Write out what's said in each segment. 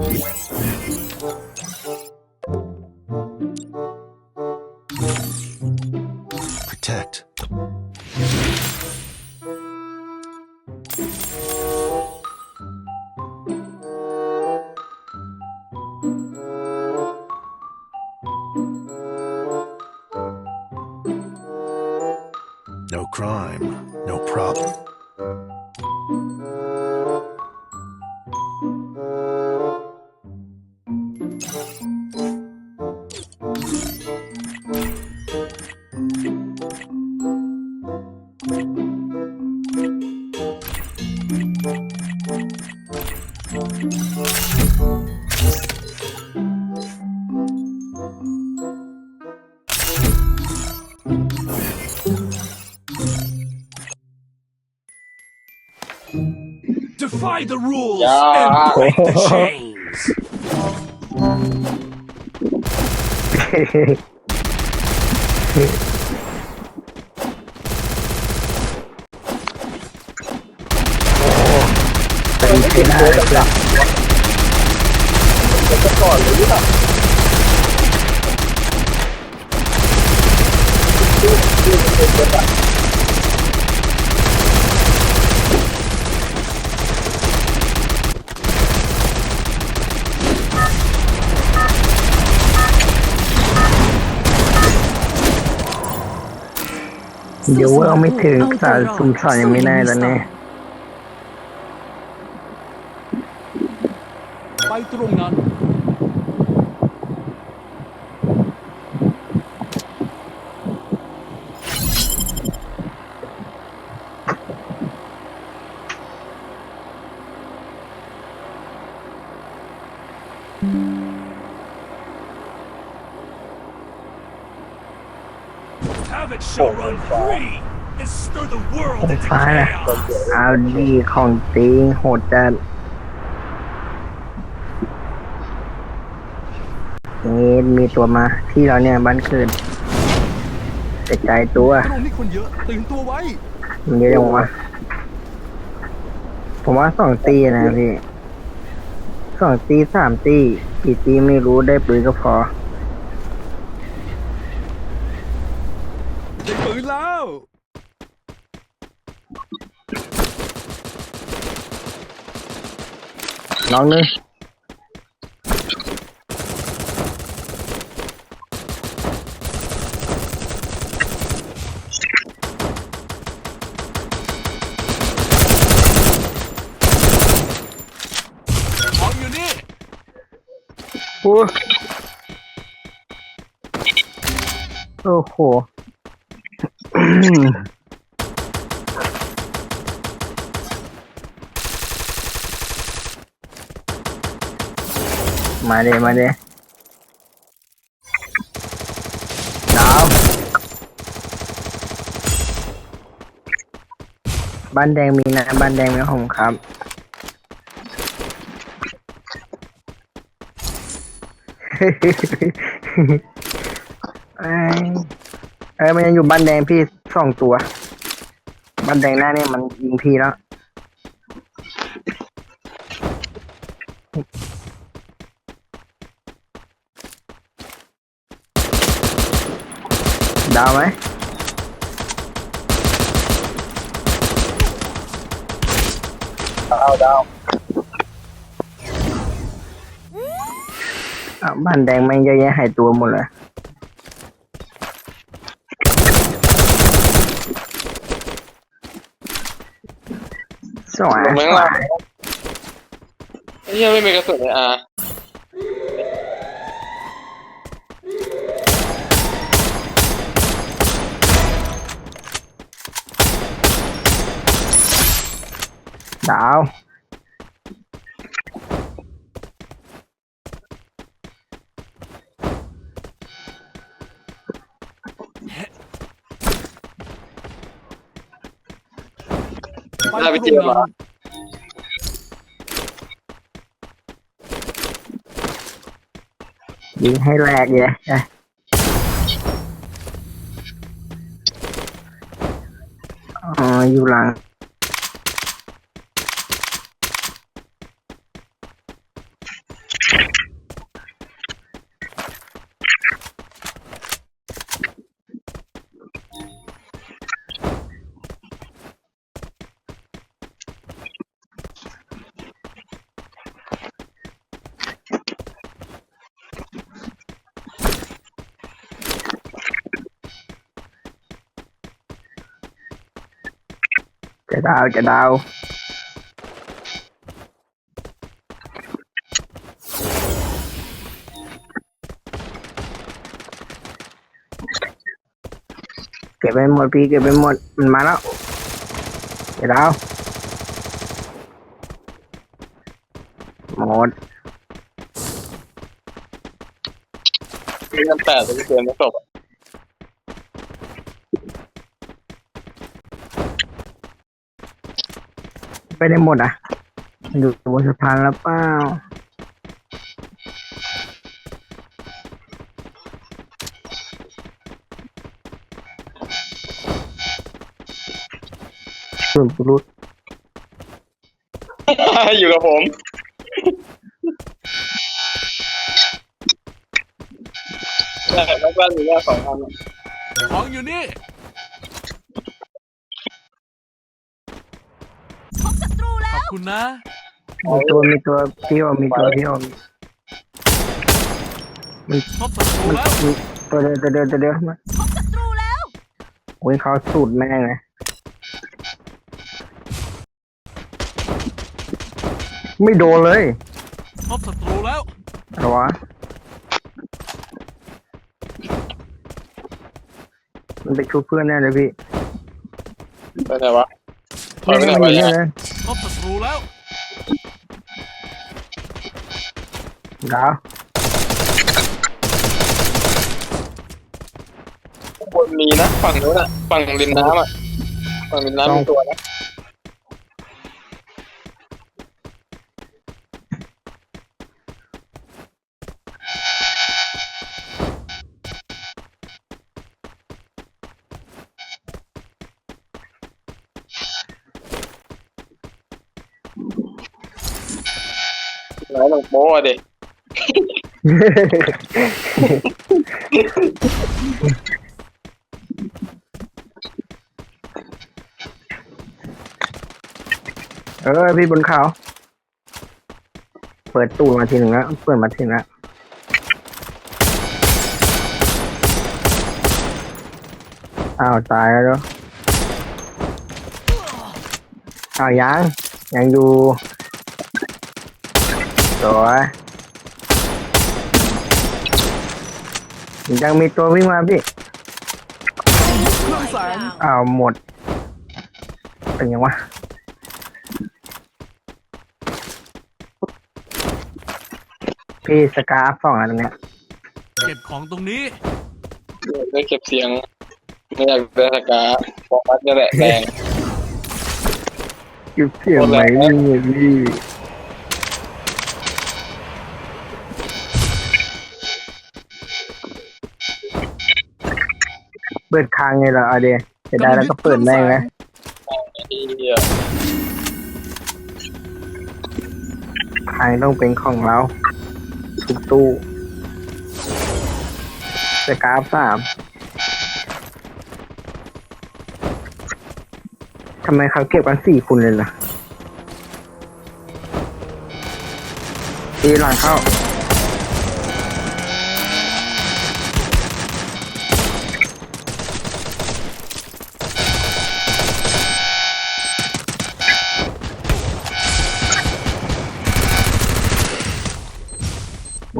Let's go. Defy the rules Yeah. and break the chains. เ เป็นได้เลยจะก่อนเลยหรือเปล่าเดี๋ยวว่าไม่ถึงสารซุ่มสอนยังไม่ได้ตอนนี้ไปตรงนั้น Have it shall run free and stir the world ผม into ฟ้านะ chaos. เอาดีของจริงโหดจัดนี่มีตัวมาที่เราเนี่ยบ้านคืนกระจายตัวตรงนี้คนเยอะ ตื่นตัวไว้ มันเยอะจังวะผมว่าสองตีนะพี่สองตีสามตีกี่ตีไม่รู้ได้ปืนก็พอ ได้ปืนแล้ว น้องนึงของอยู่นี่ โอ้โอ้โห มาเดมาเดดาวบ้านแดงมีนะบ้านแดงมีของผมครับเอ้ยเอ้ยมันยังอยู่บ้านแดงพี่สองตัว บ้านแดงหน้าเนี่ยมันยิงพี่แล้ว ดาวไหมดาวดาวอะบ้านแดงแม่งเยอะแยะหายตัวหมดเลยสวยลงไหมสวล่ะยไอ้เหี้ยไม่มีกระสุนเลยอะ đạo Abi bitiyor lan. Gì hay là gì à. Ờ, dù là รงยมเหรอนั้นยิงให้แหลกเลยเอ้ยอ๋ออยู่หลัง จะดาวจะดาว เก็บ ไปหมดพี่เก็บไปหมดมันมาแล้วจะดาวหมดมีกันแปดเลยเกมไม่จบอะไปได้หมดอะมันอยู่บนสะพานแล้วเปล่าส่วนปุรุษอยู่กับผม แต่แล้วก็มีแค่สองอันอะของอยู่นี่ คุณนะ มีตัวมีตัวพี่โอมีตัวพี่โอมีพบศัตรูมันแล้ว มีตัวเดียวตัวเดียวตัวเดียวมาพบศัตรูแล้ว โอ้ยเขาสูตรแม่งเลยไม่โดนเลยพบศัตรูแล้ว อะไรวะมันไปชูเพื่อนแน่เลยพี่ไปไหนวะถอยไปไหนมัวะอยู่เนี่ยเลย พบศัตรูแล้ว ดาวข้างบนมีนะฝั่งนู้นอะฝั่งริมน้ำอะฝั่งริมน้ำมีตัวนะ นหลวงโป๊ะดิเออพี่บนเขาเปิดตู้มาทีหนึ่งแล้วเปิดมาทีหนึ่งแล้วอ้าวตายแล้วเนออ้าวยังยังอยู่ สวยยังมีตัววิ่งมาพี่เครื่องแสงอ้าวหมด เป็นยังวะพี่สกาฟสองอันตรงเนี้ยเก็บของตรงนี้ได้เก็บเสียง ไม่อยากได้สกาบอกวัดนี่แหละแดงเก็บเสียงไหมพี่ เปิดค้างไงล่ะเอาเดียจะได้แล้วก็เปิดแม่งนะที่เดียวค้างต้องเป็นของเราทุกตู้สกาฟสามทำไมเขาเก็บกันสี่คนเลยล่ะทีหลังเข้า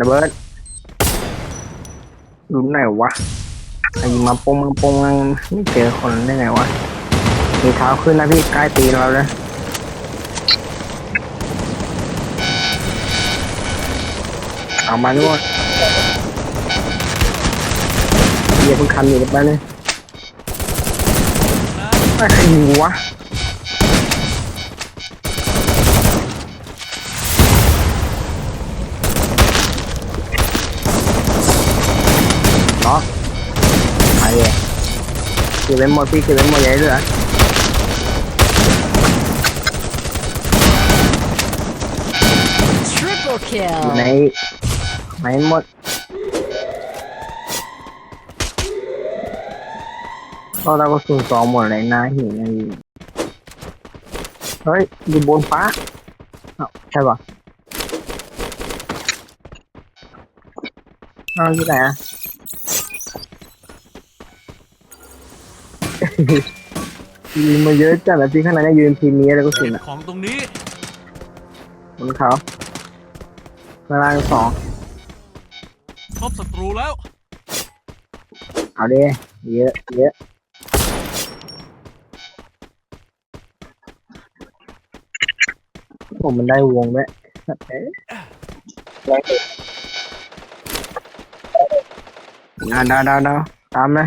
ระเบิดอยู่ไหนวะไอ้มาปงมาปงไม่เจอคนได้ไงวะมีเท้าขึ้นนะพี่ใกล้ตีนเราเลยเอามาด้วยเหยียบมันคันอยู่ไปเลยไอ้ใครยิงวะ ก็บไว้หมดพี่เก็บไว้หมดอย่าให้เหลือ Triple อยู่ใน kill. ไหนหมดก็เราก็สูงสองหมดเลยหน้าหินนั่นเองเฮ้ยอยู่บนฟ้าเอ้าใช่ปะเอาอยู่ไหนอะ ยืนมาเยอะจัดแล้วพี่ข้างในเนี่ยยืนทีมนี้แล้วก็สุเก็ดบอะของตรงนี้ บนเขาเวลาสองพบศัตรูแล้วเอาดิเยอะเยอะผมมันได้วงด้วยเอ๊ะหลังดาวดาวดาวดาวตามนะ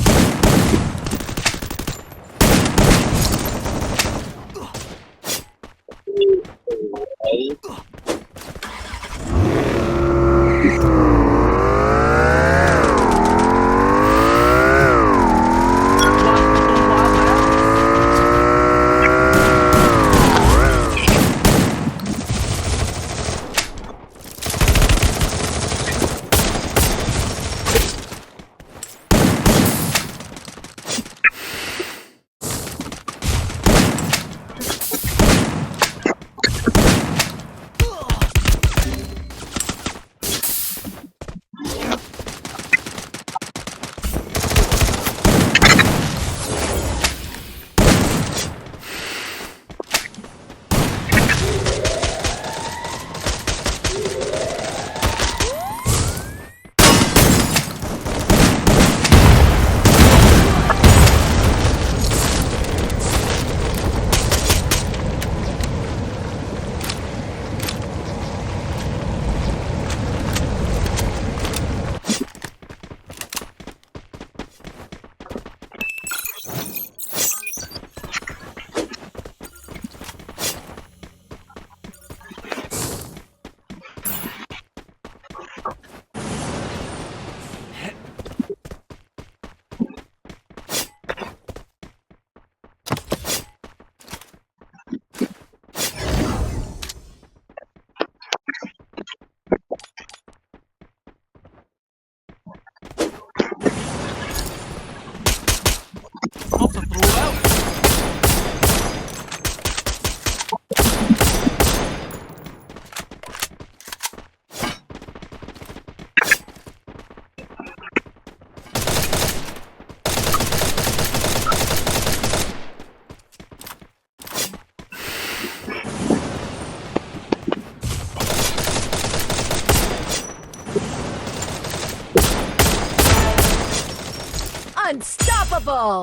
Unstoppable.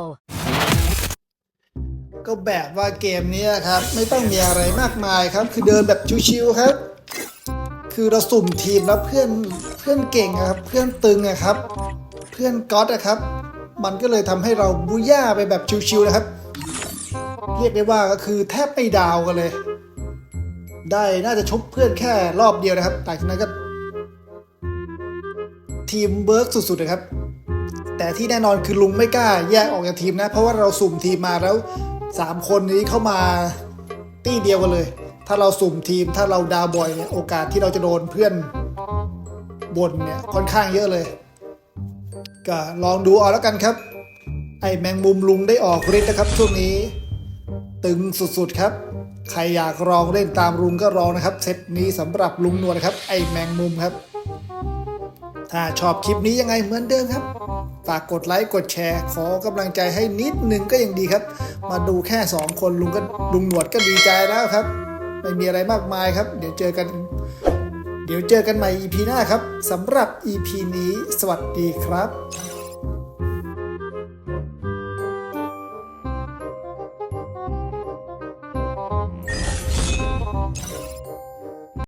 ก็แบบว่าเกมนี้ครับ ไม่ต้องมีอะไรมากมายครับ คือเดินแบบชิวๆครับ คือเราสุ่มทีมแล้วเพื่อนเพื่อนเก่งครับ เพื่อนตึงครับ เพื่อนก๊อตอะครับ มันก็เลยทำให้เราบูย่าไปแบบชิวๆนะครับ เรียกได้ว่าก็คือแทบไม่ดาวกันเลย ได้น่าจะชกเพื่อนแค่รอบเดียวนะครับแต่จากนั้นก็ทีมเบิร์กสุดๆนะครับ แต่ที่แน่นอนคือลุงไม่กล้าแยกออกจากทีมนะ เพราะว่าเราสุ่มทีมมาแล้ว 3 คนนี้เข้ามาตี้เดียวกันเลย ถ้าเราสุ่มทีมถ้าเราดาวบ่อยเนี่ยโอกาสที่เราจะโดนเพื่อนบ่นเนี่ยค่อนข้างเยอะเลย ก็ลองดูเอาแล้วกันครับ ไอแมงมุมลุงได้ออกฤทธิ์นะครับช่วงนี้ ตึงสุดๆครับใครอยากลองเล่นตามลุงก็ลองนะครับ เซตนี้สำหรับลุงนวลครับ ไอแมงมุมครับ ถ้าชอบคลิปนี้ยังไงเหมือนเดิมครับ ฝากกดไลค์กดแชร์ ขอกำลังใจให้นิดนึงก็ยังดีครับ มาดูแค่ 2 คนลุงก็ลุงหนวดก็ดีใจแล้วครับ ไม่มีอะไรมากมายครับ เดี๋ยวเจอกัน เดี๋ยวเจอกันใหม่ EP หน้าครับสำหรับ EP นี้ สวัสดีครับ